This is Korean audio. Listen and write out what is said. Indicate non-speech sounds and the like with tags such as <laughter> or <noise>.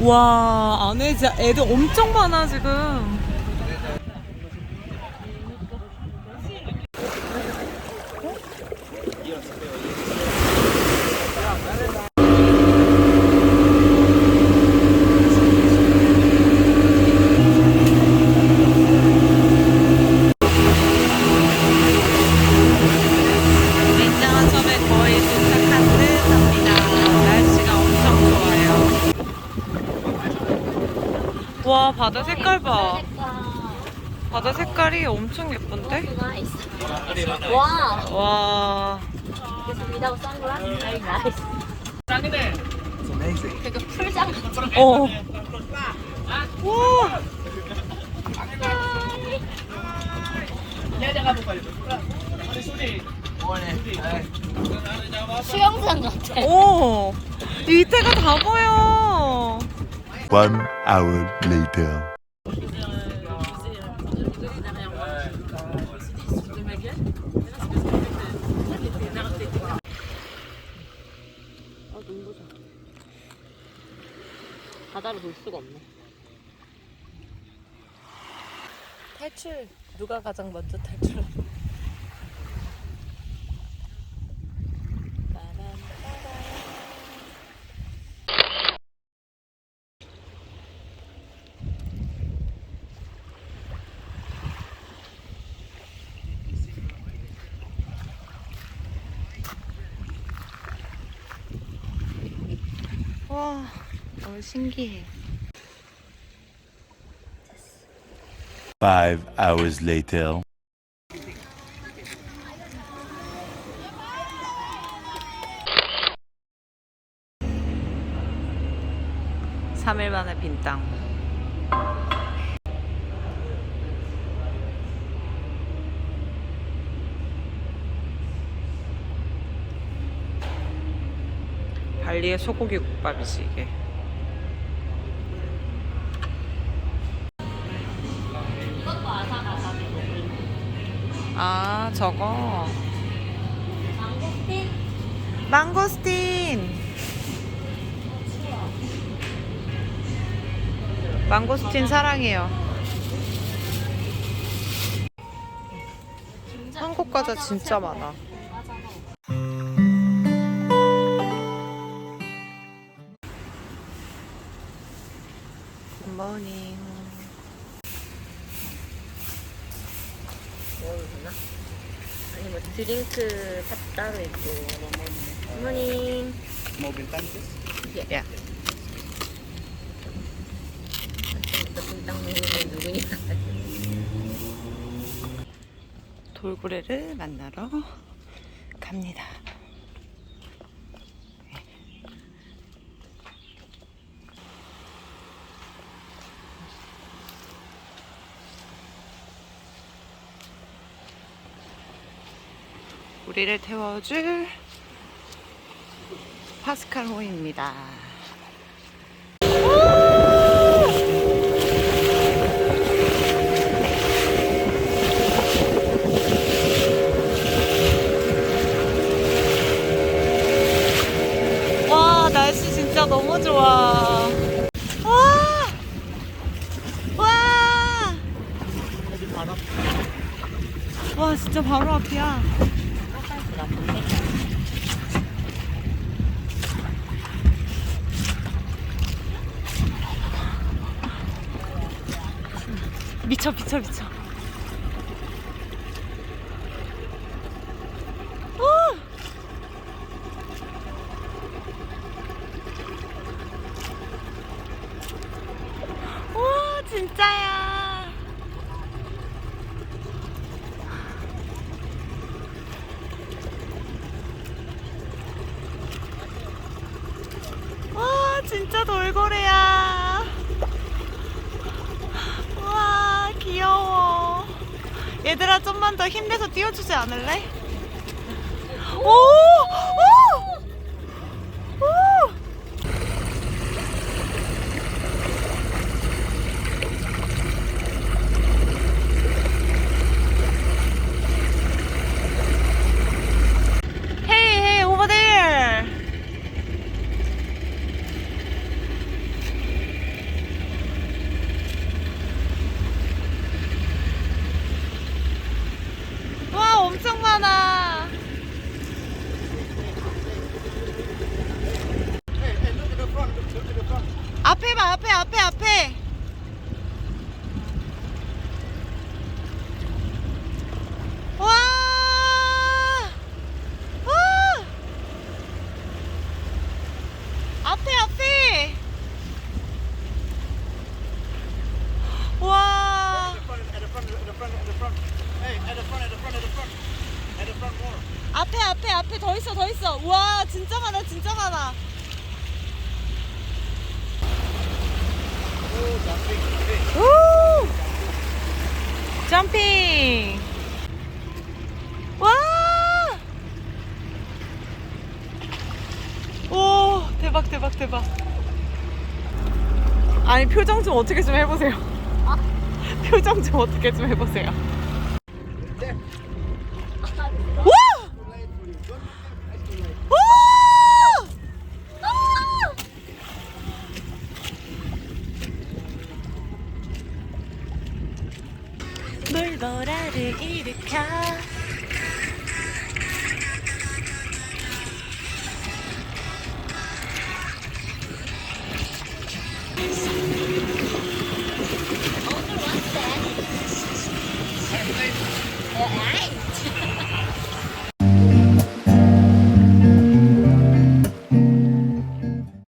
와 안에 애들 엄청 많아 지금. 바다 색깔 봐. 바다 색깔이 엄청 예쁜데? 와. This is without sunglasses. Very nice. 되게 풀장 같은. 어. 와. 수영장 같아. 오. 이 밑에가 다 보여. One hour later. 바다로 놀 수가 없네. 탈출. 누가 가장 먼저 탈출? 와, 너무 신기해. Five hours later. 삼일 만에 빈 땅. 발리의 소고기 국밥이지 이게. 아 저거 망고스틴. 망고스틴. 망고스틴 사랑해요. 한국 과자 진짜 많아. 되나? 아니 뭐 드링크 탑 따로 있고 뭐 굿모닝. 야. 아침부터 빈땅 먹는 건 누구냐? 돌고래를 만나러 갑니다. 우리를 태워줄 파스칼 호입니다. 와 날씨 진짜 너무 좋아. 와. 진짜 바로 앞이야. 미쳐 미쳐 미쳐. 어! 진짜 돌고래야. 와 귀여워. 얘들아 좀만 더 힘내서 뛰어주지 않을래? 오! 앞에 앞에 더 있어 더 있어. 우와 진짜 많아 진짜 많아. 우! 점핑. 와! 오 대박 대박 대박. 아니 표정 좀 어떻게 좀 해보세요. <laughs> 표정 좀 어떻게 좀 해보세요. 물보라를 일으켜